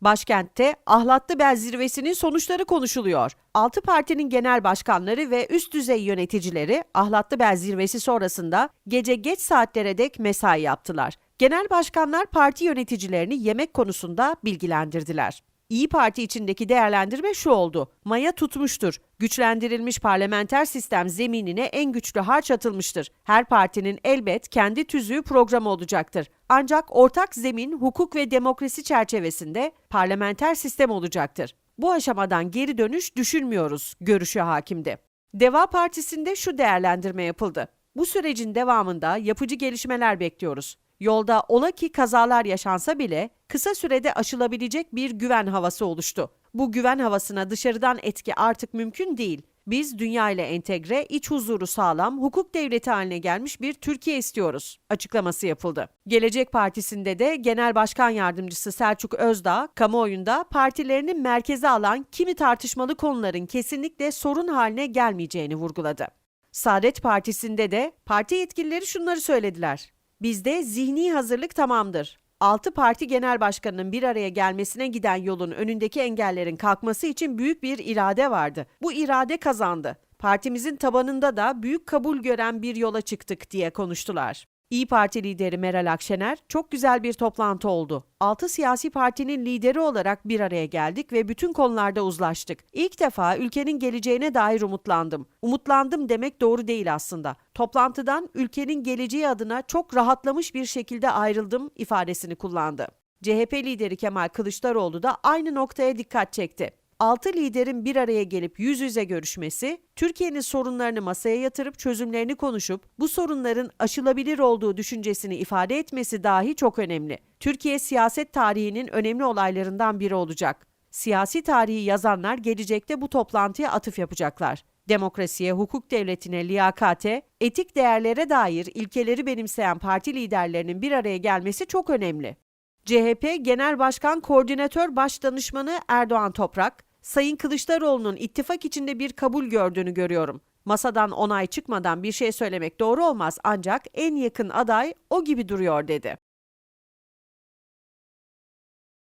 Başkentte Ahlatlı Bel Zirvesi'nin sonuçları konuşuluyor. Altı partinin genel başkanları ve üst düzey yöneticileri Ahlatlı Bel Zirvesi sonrasında gece geç saatlere dek mesai yaptılar. Genel başkanlar parti yöneticilerini yemek konusunda bilgilendirdiler. İyi Parti içindeki değerlendirme şu oldu. Maya tutmuştur. Güçlendirilmiş parlamenter sistem zeminine en güçlü harç atılmıştır. Her partinin elbet kendi tüzüğü programı olacaktır. Ancak ortak zemin hukuk ve demokrasi çerçevesinde parlamenter sistem olacaktır. Bu aşamadan geri dönüş düşünmüyoruz görüşü hakimdi. Deva Partisi'nde şu değerlendirme yapıldı. Bu sürecin devamında yapıcı gelişmeler bekliyoruz. Yolda ola ki kazalar yaşansa bile kısa sürede aşılabilecek bir güven havası oluştu. Bu güven havasına dışarıdan etki artık mümkün değil. Biz dünya ile entegre, iç huzuru sağlam, hukuk devleti haline gelmiş bir Türkiye istiyoruz açıklaması yapıldı. Gelecek Partisi'nde de Genel Başkan Yardımcısı Selçuk Özdağ, kamuoyunda partilerini merkeze alan kimi tartışmalı konuların kesinlikle sorun haline gelmeyeceğini vurguladı. Saadet Partisi'nde de parti yetkilileri şunları söylediler. Bizde zihni hazırlık tamamdır. 6 parti genel başkanının bir araya gelmesine giden yolun önündeki engellerin kalkması için büyük bir irade vardı. Bu irade kazandı. Partimizin tabanında da büyük kabul gören bir yola çıktık diye konuştular. İyi Parti lideri Meral Akşener, çok güzel bir toplantı oldu. 6 siyasi partinin lideri olarak bir araya geldik ve bütün konularda uzlaştık. İlk defa ülkenin geleceğine dair umutlandım. Umutlandım demek doğru değil aslında. Toplantıdan ülkenin geleceği adına çok rahatlamış bir şekilde ayrıldım ifadesini kullandı. CHP lideri Kemal Kılıçdaroğlu da aynı noktaya dikkat çekti. Altı liderin bir araya gelip yüz yüze görüşmesi, Türkiye'nin sorunlarını masaya yatırıp çözümlerini konuşup bu sorunların aşılabilir olduğu düşüncesini ifade etmesi dahi çok önemli. Türkiye siyaset tarihinin önemli olaylarından biri olacak. Siyasi tarihi yazanlar gelecekte bu toplantıya atıf yapacaklar. Demokrasiye, hukuk devletine, liyakate, etik değerlere dair ilkeleri benimseyen parti liderlerinin bir araya gelmesi çok önemli. CHP Genel Başkan Koordinatör Başdanışmanı Erdoğan Toprak, Sayın Kılıçdaroğlu'nun ittifak içinde bir kabul gördüğünü görüyorum. Masadan onay çıkmadan bir şey söylemek doğru olmaz ancak en yakın aday o gibi duruyor dedi.